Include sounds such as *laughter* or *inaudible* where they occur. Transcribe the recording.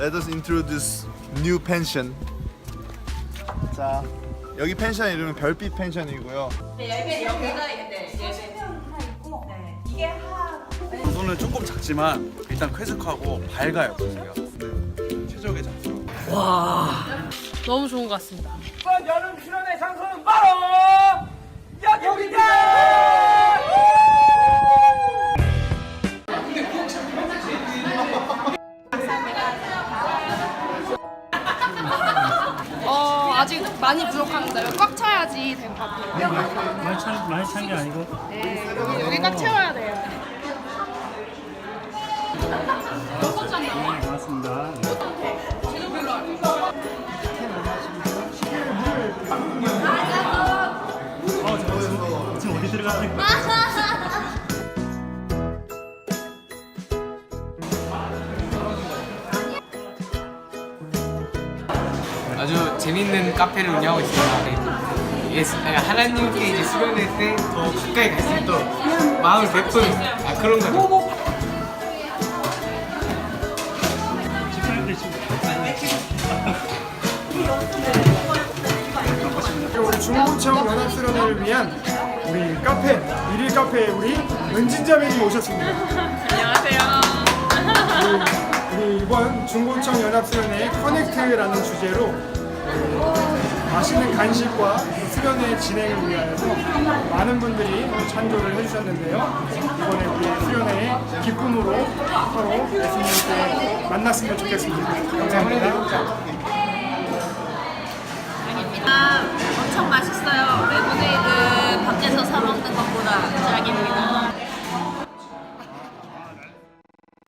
let us introduce new pension. 자, 여기 펜션 이름은 별빛 펜션이고요. 네, 여기가 네, 손은 조금 작지만 일단 쾌적하고 밝아요. 네, 최적의 장소. 너무 좋은 것 같습니다. 이번 여름 실현의 장소는 아직 많이 부족합니다. 여기 꽉 차야지 될 것 같아요. 많이 찬 많이 찬 게 아니고 네, 여기, 여기 꽉 채워야 돼요. 네. 네. 어, 저 지금, 어디 들어가는 거야? *laughs* 아주 재밌는 카페를 운영하고 있습니다. 예, 하나님께 이제 수련회 때 더 가까이 갈 수 있도록 마음을 베푼 아, 그런 거죠. 우리 중고청 연합 수련회를 위한 우리 카페 일일 카페에 우리 은진자매님 오셨습니다. 이번 중고청 연합수련회 커넥트라는 주제로 맛있는 간식과 수련회 진행을 위하여서 많은 분들이 찬조를 해주셨는데요. 이번에 우리 수련회의 기쁨으로 서로 예수님께 만났으면 좋겠습니다. 감사합니다. 아, 엄청 맛있어요. 레모네이드 밖에서 사 먹는 것보다 짱입니다.